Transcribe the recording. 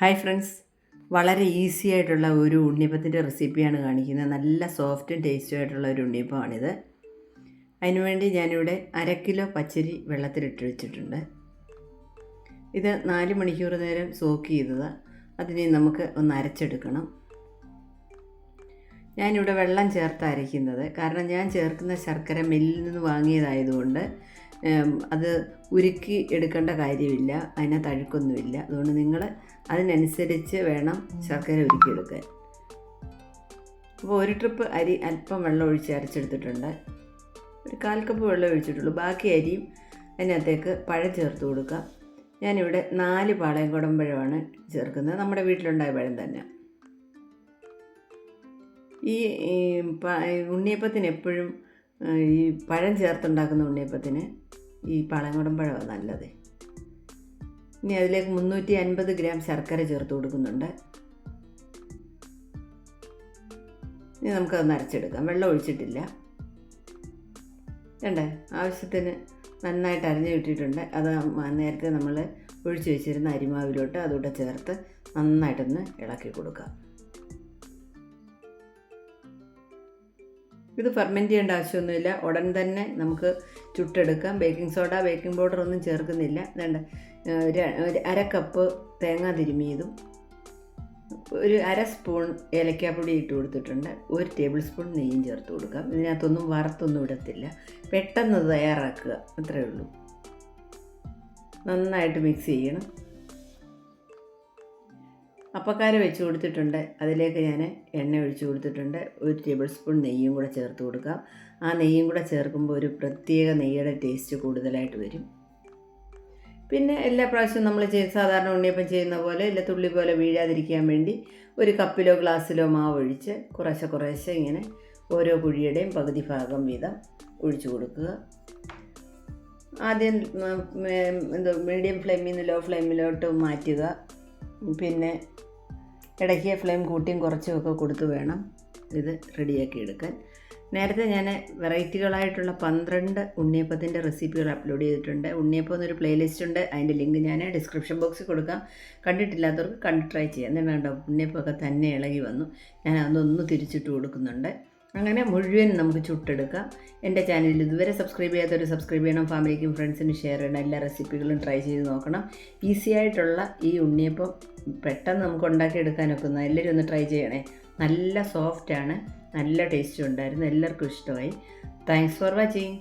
Hi friends. വളരെ easy ആയിട്ടുള്ള ഒരു ഉണ്ണിയപ്പത്തിന്റെ റെസിപ്പിയാണ് കാണിക്കുന്നത്. നല്ല സോഫ്റ്റും ടേസ്റ്റും ആയിട്ടുള്ള ഒരു ഉണ്ണിയപ്പമാണിത്. അതിനുവേണ്ടി ഞാനിവിടെ അര കിലോ പച്ചരി വെള്ളത്തിലിട്ട് വെച്ചിട്ടുണ്ട്. ഇത് നാല് മണിക്കൂർ നേരം സോക്ക് ചെയ്തത്. അതിനെ നമുക്ക് ഒന്ന് അരച്ചെടുക്കണം. ഞാനിവിടെ വെള്ളം ചേർത്തായിരിക്കുന്നത് കാരണം ഞാൻ ചേർക്കുന്ന ശർക്കര മില്ലിൽ നിന്ന് വാങ്ങിയതായതുകൊണ്ട് അത് ഉരുക്കി എടുക്കേണ്ട കാര്യമില്ല. അതിനകത്ത് അഴുക്കൊന്നുമില്ല. അതുകൊണ്ട് നിങ്ങൾ അതിനനുസരിച്ച് വേണം ശർക്കര ഉരുക്കിയെടുക്കാൻ. അപ്പോൾ ഒരു ട്രിപ്പ് അരി അല്പം വെള്ളം ഒഴിച്ച് അരച്ചെടുത്തിട്ടുണ്ട്. ഒരു കാൽ കപ്പ് വെള്ളം ഒഴിച്ചിട്ടുള്ളൂ. ബാക്കി അരിയും അതിനകത്തേക്ക് പഴം ചേർത്ത് കൊടുക്കുക ഞാനിവിടെ നാല് പാളയം കുടമ്പഴമാണ് ചേർക്കുന്നത്. നമ്മുടെ വീട്ടിലുണ്ടായ പഴം തന്നെ. ഈ ഉണ്ണിയപ്പത്തിന് എപ്പോഴും ഈ പഴം ചേർത്തുണ്ടാക്കുന്ന ഉണ്ണിയപ്പത്തിന് ഈ പാളയംകുടം പഴമാണ് നല്ലത്. ഇനി അതിലേക്ക് മുന്നൂറ്റി അൻപത് ഗ്രാം ശർക്കര ചേർത്ത് കൊടുക്കുന്നുണ്ട്. ഇനി നമുക്കത് നരച്ചെടുക്കാം വെള്ളം ഒഴിച്ചിട്ടില്ല. വേണ്ടേ ആവശ്യത്തിന് നന്നായിട്ട് അരിഞ്ഞു കിട്ടിയിട്ടുണ്ട്. അത് നേരത്തെ നമ്മൾ ഒഴിച്ചു വെച്ചിരുന്ന അരിമാവിലോട്ട് അതുകൂടെ ചേർത്ത് നന്നായിട്ടൊന്ന് ഇളക്കി കൊടുക്കാം. ഇത് ഫെർമെന്റ് ചെയ്യേണ്ട ആവശ്യമൊന്നുമില്ല. ഉടൻ തന്നെ നമുക്ക് ചുട്ടെടുക്കാം. ബേക്കിംഗ് സോഡ ബേക്കിംഗ് പൗഡർ ഒന്നും ചേർക്കുന്നില്ല. വേണ്ട ഒരു അര കപ്പ് തേങ്ങ തിരുമിയതും ഒരു അര സ്പൂൺ ഏലക്കാപ്പൊടി ഇട്ട് കൊടുത്തിട്ടുണ്ട്. ഒരു ടേബിൾ സ്പൂൺ നെയ്യും ചേർത്ത് കൊടുക്കാം. ഇതിനകത്തൊന്നും വറുത്തൊന്നും ഇടത്തില്ല. പെട്ടെന്ന് തയ്യാറാക്കുക. അത്രയേ ഉള്ളൂ. നന്നായിട്ട് മിക്സ് ചെയ്യണം. അപ്പക്കാര വെച്ച് കൊടുത്തിട്ടുണ്ട്. അതിലേക്ക് ഞാൻ എണ്ണ ഒഴിച്ച് കൊടുത്തിട്ടുണ്ട്. ഒരു ടേബിൾ സ്പൂൺ നെയ്യും കൂടെ ചേർത്ത് കൊടുക്കാം. ആ നെയ്യും കൂടെ ചേർക്കുമ്പോൾ ഒരു പ്രത്യേക നെയ്യുടെ ടേസ്റ്റ് കൂടുതലായിട്ട് വരും. പിന്നെ എല്ലാ പ്രാവശ്യവും നമ്മൾ സാധാരണ ഉണ്ണിയപ്പം ചെയ്യുന്ന പോലെ ഇല്ല തുള്ളി പോലെ വീഴാതിരിക്കാൻ വേണ്ടി ഒരു കപ്പിലോ ഗ്ലാസ്സിലോ മാവ് ഒഴിച്ച് കുറേശ്ശെ കുറേശ്ശെ ഇങ്ങനെ ഓരോ കുഴിയുടെയും പകുതി ഭാഗം വീതം ഒഴിച്ചു കൊടുക്കുക. ആദ്യം എന്തോ മീഡിയം ഫ്ലെയിമിൽ നിന്ന് ലോ ഫ്ലെയിമിലോട്ട് മാറ്റുക. പിന്നെ ഇടയ്ക്ക് ഫ്ലെയിം കൂട്ടിയും കുറച്ചും ഒക്കെ കൊടുത്ത് വേണം ഇത് റെഡിയാക്കി എടുക്കാൻ. നേരത്തെ ഞാൻ വെറൈറ്റികളായിട്ടുള്ള പന്ത്രണ്ട് ഉണ്ണിയപ്പത്തിന്റെ റെസിപ്പികൾ അപ്ലോഡ് ചെയ്തിട്ടുണ്ട്. ഉണ്ണിയപ്പം എന്നൊരു പ്ലേലിസ്റ്റ് ഉണ്ട്. അതിന്റെ ലിങ്ക് ഞാൻ ഡിസ്ക്രിപ്ഷൻ ബോക്സിൽ കൊടുക്കാം. കണ്ടിട്ടില്ലാത്തവർക്ക് കണ്ട് ട്രൈ ചെയ്യാം. എന്നാൽ വേണ്ട ഉണ്ണിയപ്പമൊക്കെ തന്നെ ഇളകി വന്നു. ഞാൻ അതൊന്ന് തിരിച്ചിട്ട് കൊടുക്കുന്നുണ്ട്. അങ്ങനെ മുഴുവൻ നമുക്ക് ചുട്ടെടുക്കാം. എന്റെ ചാനലിൽ ഇതുവരെ സബ്സ്ക്രൈബ് ചെയ്യാത്തവർ സബ്സ്ക്രൈബ് ചെയ്യണം. ഫാമിലിക്കും ഫ്രണ്ട്സിനും ഷെയർ ചെയ്യണം. എല്ലാ റെസിപ്പികളും ട്രൈ ചെയ്ത് നോക്കണം. ഈസി ആയിട്ടുള്ള ഈ ഉണ്ണിയപ്പം പെട്ടെന്ന് നമുക്ക് ഉണ്ടാക്കിയെടുക്കാനൊക്കെ ഒന്ന് എല്ലാവരും ഒന്ന് ട്രൈ ചെയ്യണേ. നല്ല സോഫ്റ്റാണ് നല്ല ടേസ്റ്റും ഉണ്ടായിരുന്നു. എല്ലാവർക്കും ഇഷ്ടമായി. Thanks for watching